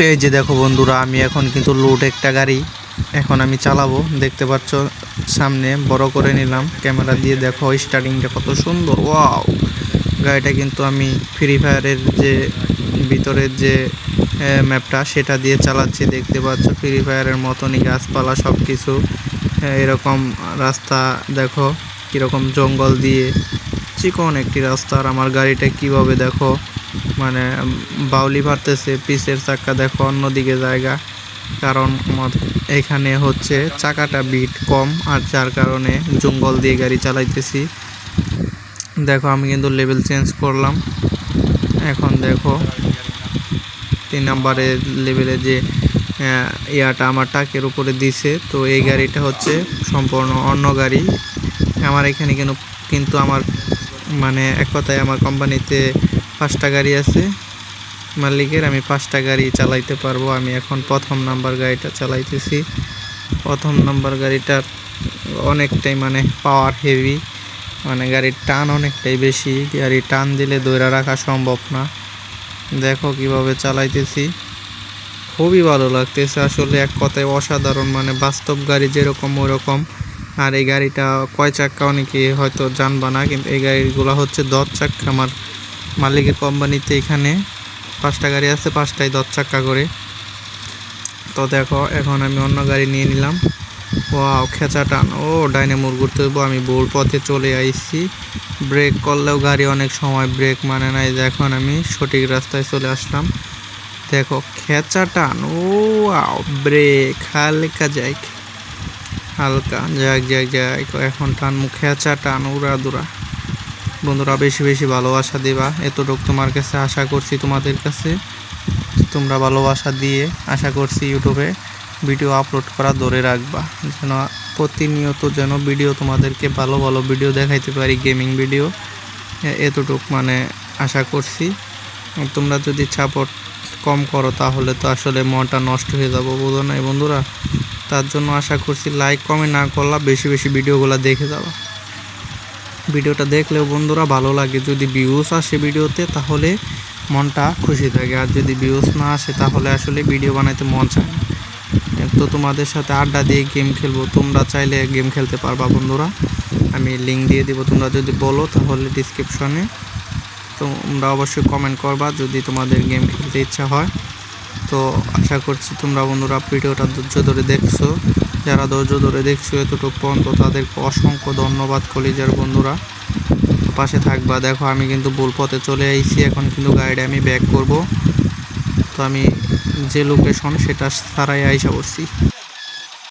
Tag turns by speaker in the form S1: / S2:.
S1: এই যে দেখো বন্ধুরা, আমি এখন কিন্তু লোড একটা গাড়ি এখন আমি চালাবো। দেখতে পাচ্ছ, সামনে বড় করে নিলাম। ক্যামেরা দিয়ে দেখো স্টার্টিংটা কত সুন্দর। ওয়াও গাড়িটা কিন্তু আমি ফ্রি ফায়ারের যে ভিতরের যে ম্যাপটা সেটা দিয়ে চালাচ্ছি। দেখতে পাচ্ছ ফ্রি ফায়ারের মতনই গাছপালা সব কিছু এরকম রাস্তা, দেখো। কীরকম জঙ্গল দিয়ে, চিকন একটি রাস্তা, আর আমার গাড়িটা কীভাবে দেখো? মানে বাউলি মারতেছে, পিসের চাক্কা দেখো, অন্যদিকে জায়গা। কারণ এখানে হচ্ছে চাকাটা বিট কম, আর যার কারণে জঙ্গল দিয়ে গাড়ি চালাইতেছি। দেখো, আমি কিন্তু লেভেল চেঞ্জ করলাম। এখন দেখো, তিন নম্বরে লেভেলে যে ইয়াটা আমার টাকের উপরে দিছে, তো এই গাড়িটা হচ্ছে সম্পূর্ণ অন্য গাড়ি। আমার এখানে কিন্তু কিন্তু আমার মানে এক কথায় আমার কোম্পানিতে পাঁচটা গাড়ি আছে। মালিকের, আমি পাঁচটা গাড়ি চালাইতে পারব। আমি এখন প্রথম নাম্বার গাড়িটা চালাইতেছি। প্রথম নাম্বার গাড়িটার অনেকটাই মানে পাওয়ার হেভি মানে গাড়ির টান অনেকটাই বেশি। গাড়ি টান দিলে দৈরা রাখা সম্ভব না। দেখো কীভাবে চালাইতেছি। খুবই ভালো লাগতেছে। আসলে এক কথায় অসাধারণ মানে বাস্তব গাড়ি যেরকম ওরকম। আর এই গাড়িটা কয় চাক্কা অনেকে হয়তো জানবা না, কিন্তু এই গাড়িগুলো হচ্ছে দশ চাক্কা আমার মালিকের কোম্পানিতে এখানে পাঁচটা গাড়ি আছে পাঁচটাই দশ চাক্কা করে। তো দেখো, এখন আমি অন্য গাড়ি নিয়ে নিলাম। ওয়াও, খেঁচা টান। ও, ডাইনে মোড় ঘুরতে হইবো, আমি ভুল পথে চলে আইছি। ব্রেক করলেও গাড়ি অনেক সময় ব্রেক মানে নাই এখন আমি সঠিক রাস্তায় চলে আসলাম। দেখো, খেঁচা টান। ও ব্রেক, হালকা যাই হালকা। যাক যাক যাক, এখন টান মুখ খেঁচা টান উড়া দুরা। বন্ধুরা, বেশি বেশি ভালোবাসা দিবা। এতটুকু তোমার কাছে আশা করছি তোমাদের কাছে। তোমরা ভালোবাসা দিয়ে আশা করছি ইউটিউবে ভিডিও আপলোড করা ধরে রাখবা। যেন প্রতিনিয়ত যেন ভিডিও তোমাদেরকে ভালো ভালো ভিডিও দেখাইতে পারি গেমিং ভিডিও। এতটুক মানে আশা করছি। তোমরা যদি সাপোর্ট কম করো, তাহলে তো আসলে মনটা নষ্ট হয়ে যাব, বুঝো না বন্ধুরা। তার জন্য আশা করছি লাইক কমেন্ট না করলা, বেশি বেশি ভিডিওগুলো দেখে যাবা। ভিডিওটা দেখলেও বন্ধুরা ভালো লাগে, যদি ভিউজ আসে ভিডিওতে, তাহলে মনটা খুশি থাকে। আর যদি ভিউজ না আসে, তাহলে আসলে ভিডিও বানাইতে মন চায় না। তো তোমাদের সাথে আড্ডা দিয়ে গেম খেলব। তোমরা চাইলে গেম খেলতে পারবা বন্ধুরা। আমি লিঙ্ক দিয়ে দিব, তোমরা যদি বলো, তাহলে ডিসক্রিপশনে তোমরা অবশ্যই কমেন্ট করবা, যদি তোমাদের গেম খেলতে ইচ্ছা হয়। তো আশা করছি তোমরা বন্ধুরা ভিডিওটা ধৈর্য ধরে দেখছ। যারা ধৈর্য ধরে দেখছ এতটুকু পর্যন্ত তাদেরকে অসংখ্য ধন্যবাদ কলিজার বন্ধুরা। পাশে থাকবা। দেখো, আমি কিন্তু ভুল পথে চলে আইছি। এখন কিন্তু গাড়িটা আমি ব্যাক করব। তো আমি যে লোকেশন সেটা ছাড়াই আইসা করছি